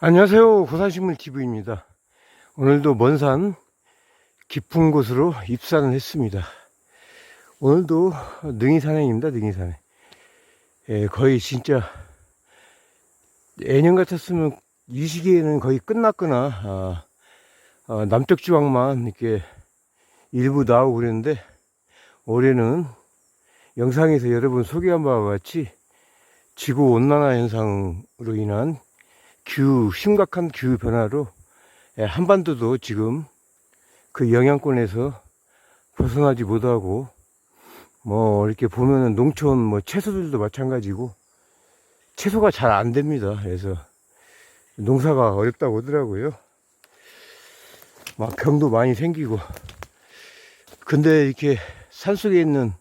안녕하세요. 고산식물 TV입니다. 오늘도 먼 산 깊은 곳으로 입산을 했습니다. 오늘도 능이산행입니다. 능이산행. 예, 거의 진짜 예년 같았으면 이 시기에는 거의 끝났거나 아, 아, 남쪽 지방만 이렇게 일부 나오고 그랬는데 올해는 영상에서 여러분 소개한 바와 같이 지구 온난화 현상으로 인한 기후, 심각한 기후 변화로 예, 한반도도 지금 그 영향권에서 벗어나지 못하고 뭐 이렇게 보면은 농촌 뭐 채소들도 마찬가지고 채소가 잘 안 됩니다. 그래서 농사가 어렵다고 하더라고요. 막 병도 많이 생기고 근데 이렇게 산속에 있는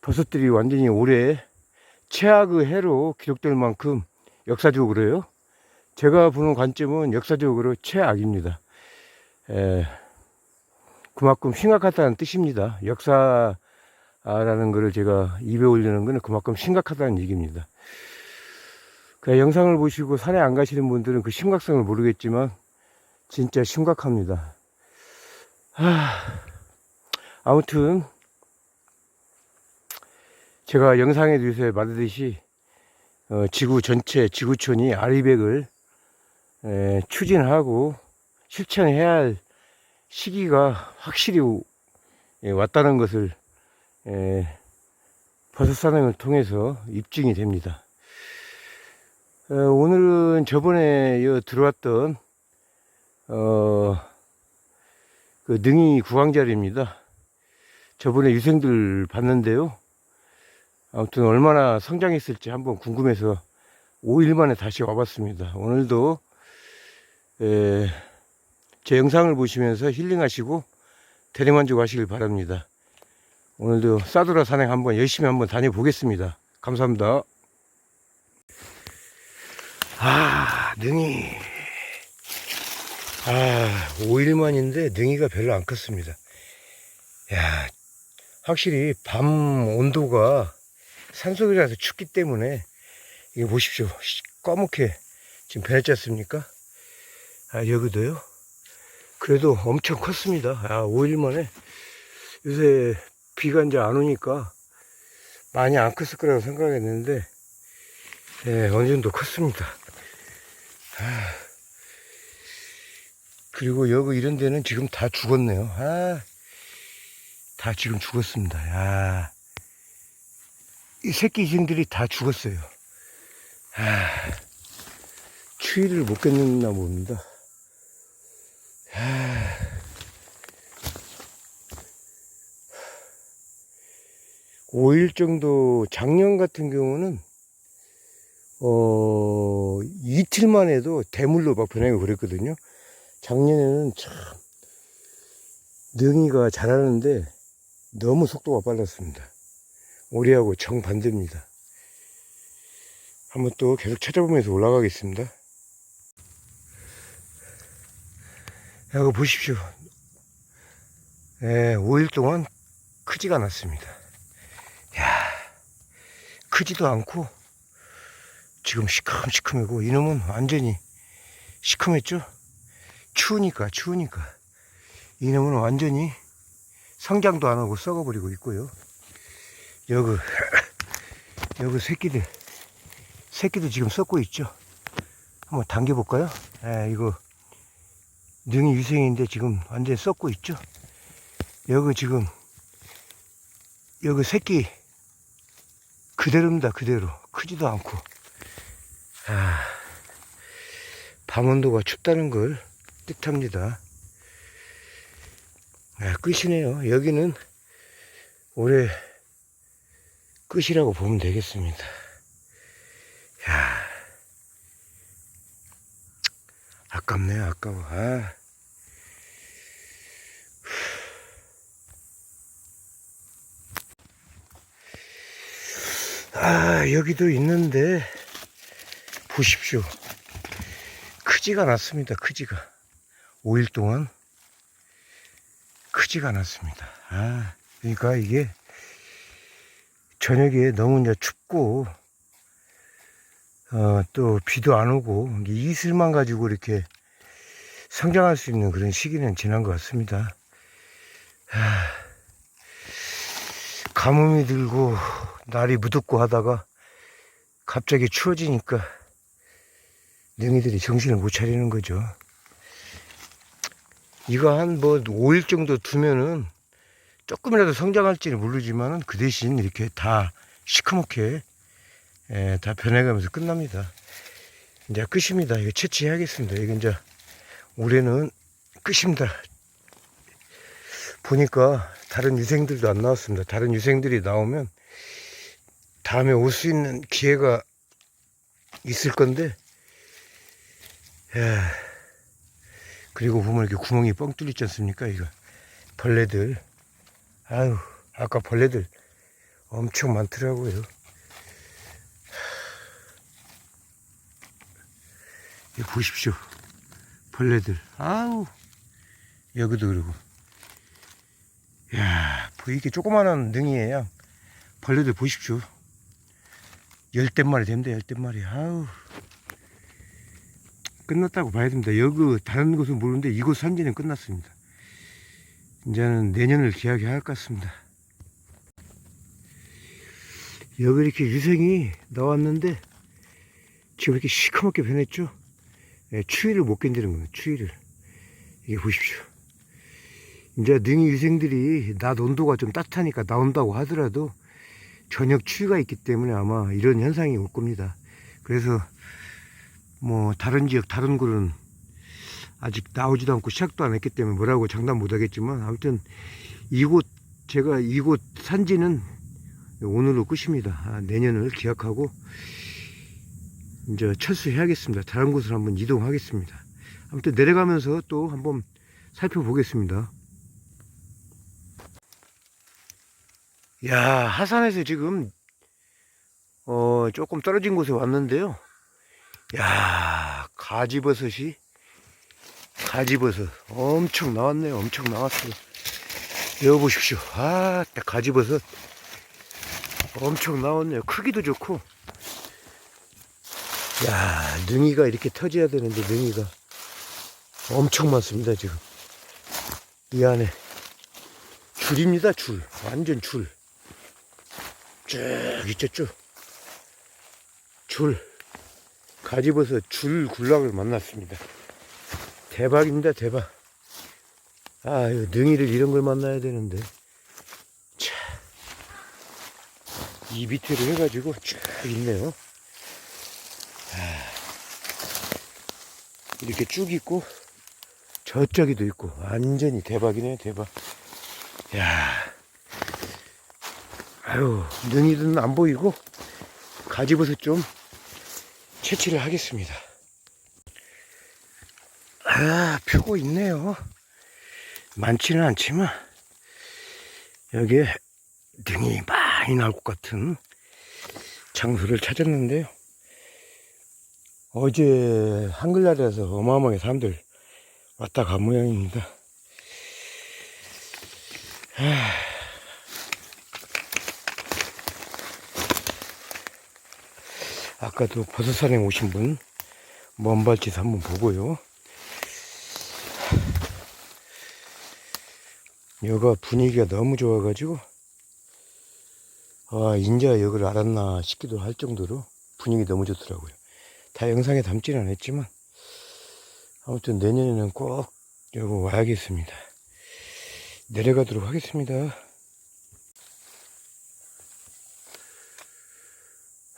버섯들이 완전히 올해 최악의 해로 기록될 만큼 역사적으로요. 제가 보는 관점은 역사적으로 최악입니다. 에, 그만큼 심각하다는 뜻입니다. 역사라는 것을 제가 입에 올리는 것은 그만큼 심각하다는 얘기입니다. 그 영상을 보시고 산에 안 가시는 분들은 그 심각성을 모르겠지만 진짜 심각합니다. 하, 아무튼 제가 영상에도 요새 말하듯이 어, 지구 전체 지구촌이 아리백을 에, 추진하고 실천해야 할 시기가 확실히 오- 예, 왔다는 것을 에, 버섯 산행을 통해서 입증이 됩니다. 어, 오늘은 저번에 여 들어왔던 어, 그 능이 구강자리입니다. 저번에 유생들 봤는데요. 아무튼 얼마나 성장했을지 한번 궁금해서 5일 만에 다시 와봤습니다. 오늘도 에, 제 영상을 보시면서 힐링하시고 대리만족 하시길 바랍니다. 오늘도 싸돌아 산행 한번 열심히 한번 다녀보겠습니다. 감사합니다. 아, 능이. 아, 5일 만인데 능이가 별로 안 컸습니다. 야, 확실히 밤 온도가 산속이라서 춥기 때문에 이거 보십시오. 시- 검게 지금 변했지 않습니까? 아, 여기도요. 그래도 엄청 컸습니다. 아, 5일 만에 요새 비가 이제 안 오니까 많이 안 컸을 거라고 생각했는데 예, 어느 정도 컸습니다. 아, 그리고 여기 이런 데는 지금 다 죽었네요. 아, 다 지금 죽었습니다. 야, 이 새끼 징들이 다 죽었어요. 아, 추위를 못 견뎠나 봅니다. 아, 5일 정도, 작년 같은 경우는, 어, 이틀만 해도 대물로 막 변하고 그랬거든요. 작년에는 참, 능이가 자라는데 너무 속도가 빨랐습니다. 올해하고 정반대입니다. 한번 또 계속 찾아보면서 올라가겠습니다. 여기 보십시오. 예, 5일 동안 크지가 않았습니다. 야, 크지도 않고 지금 시큼시큼하고 이놈은 완전히 시큼했죠? 추우니까 추우니까 이놈은 완전히 성장도 안 하고 썩어버리고 있고요. 여기 여기 새끼들 새끼들 지금 썩고 있죠. 한번 당겨볼까요? 에 이거 능이 유생인데 지금 완전히 썩고 있죠. 여기 지금 여기 새끼 그대로입니다. 그대로 크지도 않고 아, 밤 온도가 춥다는 걸 뜻합니다. 아, 끝이네요. 여기는 올해 끝이라고 보면 되겠습니다. 야, 아깝네요. 아까워. 아. 아, 여기도 있는데, 보십시오. 크지가 않았습니다. 크지가. 5일 동안. 크지가 않았습니다. 아, 그러니까 이게 저녁에 너무 이제 춥고, 어, 또 비도 안 오고, 이슬만 가지고 이렇게 성장할 수 있는 그런 시기는 지난 것 같습니다. 하, 가뭄이 들고, 날이 무덥고 하다가, 갑자기 추워지니까, 능이들이 정신을 못 차리는 거죠. 이거 한 뭐 5일 정도 두면은 조금이라도 성장할지는 모르지만은 그 대신 이렇게 다 시커멓게 예, 다 변해가면서 끝납니다. 이제 끝입니다. 이거 채취해야겠습니다. 이거 이제 올해는 끝입니다. 보니까 다른 유생들도 안 나왔습니다. 다른 유생들이 나오면 다음에 올 수 있는 기회가 있을 건데, 야, 그리고 보면 이렇게 구멍이 뻥 뚫리지 않습니까? 이거 벌레들. 아유, 아까 벌레들 엄청 많더라고요. 이 보십시오. 벌레들. 아우, 여기도 그러고. 야, 뭐 이게 조그마한 능이에요. 벌레들 보십시오. 열댓 마리 됩니다, 열댓 마리. 아우. 끝났다고 봐야 됩니다. 여기 다른 곳은 모르는데 이곳 산지는 끝났습니다. 이제는 내년을 기약해야 할 것 같습니다. 여기 이렇게 유생이 나왔는데 지금 이렇게 시커멓게 변했죠? 예, 추위를 못 견디는 거예요. 추위를. 이게 보십시오. 이제 능이 유생들이 낮 온도가 좀 따뜻하니까 나온다고 하더라도 저녁 추위가 있기 때문에 아마 이런 현상이 올 겁니다. 그래서 뭐 다른 지역 다른 곳은 아직 나오지도 않고 시작도 안 했기 때문에 뭐라고 장담 못 하겠지만 아무튼 이곳 제가 이곳 산지는 오늘로 끝입니다. 아, 내년을 기약하고 이제 철수해야겠습니다. 다른 곳으로 한번 이동하겠습니다. 아무튼 내려가면서 또 한번 살펴보겠습니다. 야 하산에서 지금 어 조금 떨어진 곳에 왔는데요. 야 가지버섯이? 가지버섯. 엄청 나왔네요. 엄청 나왔어요. 여기 보십시오. 아 가지버섯. 엄청 나왔네요. 크기도 좋고. 야 능이가 이렇게 터져야 되는데 능이가. 엄청 많습니다 지금. 이 안에. 줄입니다 줄. 완전 줄쭉 있죠 쭉줄 가지버섯 줄 굴락을 만났습니다. 대박입니다, 대박. 아, 유 능이를 이런 걸 만나야 되는데. 차. 이 밑에로 해가지고 쭉 있네요. 아, 이렇게 쭉 있고, 저쪽에도 있고, 완전히 대박이네요, 대박. 야 아유, 능이는 안 보이고, 가지버섯 좀 채취를 하겠습니다. 아, 펴고 있네요. 많지는 않지만, 여기에 등이 많이 나올 것 같은 장소를 찾았는데요. 어제 한글날이라서 어마어마하게 사람들 왔다 간 모양입니다. 아... 아까도 버섯산에 오신 분 먼발치에서 한번 보고요. 여가 분위기가 너무 좋아가지고 아 인자 여기를 알았나 싶기도 할 정도로 분위기 너무 좋더라고요. 다 영상에 담지는 않았지만 아무튼 내년에는 꼭 여기 와야겠습니다. 내려가도록 하겠습니다.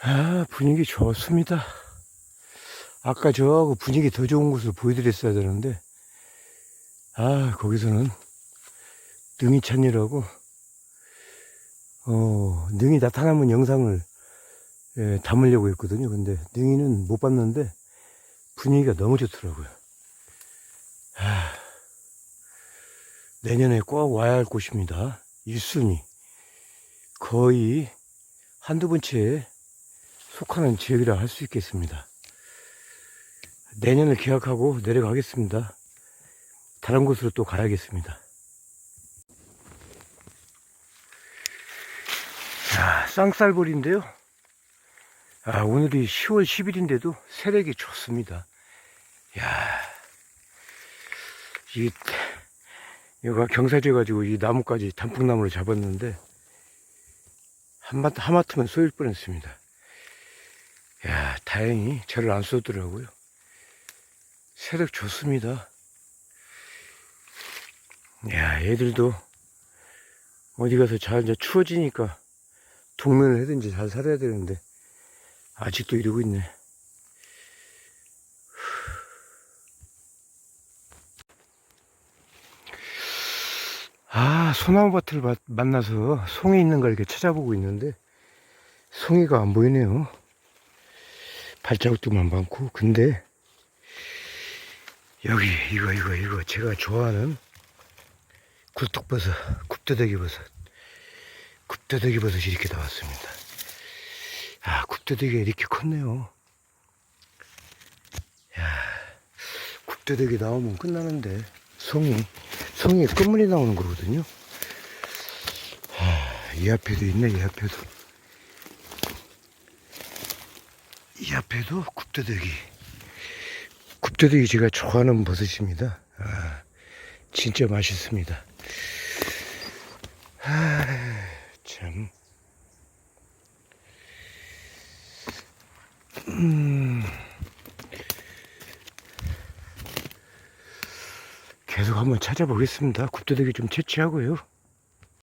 아, 분위기 좋습니다. 아까 저 분위기 더 좋은 곳을 보여드렸어야 되는데, 아, 거기서는 능이 찬이라고, 어, 능이 나타나면 영상을 예, 담으려고 했거든요. 근데 능이는 못 봤는데 분위기가 너무 좋더라고요. 아, 내년에 꼭 와야 할 곳입니다. 1순위. 거의 한두 번째 속하는 지역이라 할 수 있겠습니다. 내년을 계약하고 내려가겠습니다. 다른 곳으로 또 가야겠습니다. 자, 쌍쌀벌인데요. 아, 오늘이 10월 10일인데도 세력이 좋습니다. 야 이, 여가 경사져가지고 이 나뭇가지 단풍나무를 잡았는데, 한마, 하마터면 쏘일 뻔 했습니다. 야 다행히 저를 안 쏘더라고요. 세력 좋습니다. 야, 애들도 어디 가서 잘, 이제 추워지니까 동면을 해든지 잘 살아야 되는데, 아직도 이러고 있네. 아, 소나무밭을 마- 만나서 송이 있는 걸 이렇게 찾아보고 있는데, 송이가 안 보이네요. 발자국도만 많고, 근데, 여기, 이거, 이거, 이거, 제가 좋아하는 굴뚝버섯, 굽대대기 버섯. 굽대대기 버섯이 이렇게 나왔습니다. 아, 굽대대기가 이렇게 컸네요. 야, 굽대대기 나오면 끝나는데, 송이, 송이 끝물이 나오는 거거든요. 하, 이 앞에도 있네, 이 앞에도. 이 앞에도 굽대대기. 굽대대기 제가 좋아하는 버섯입니다. 아, 진짜 맛있습니다. 아, 참. 음. 계속 한번 찾아보겠습니다. 굽도대기 좀 채취하고요.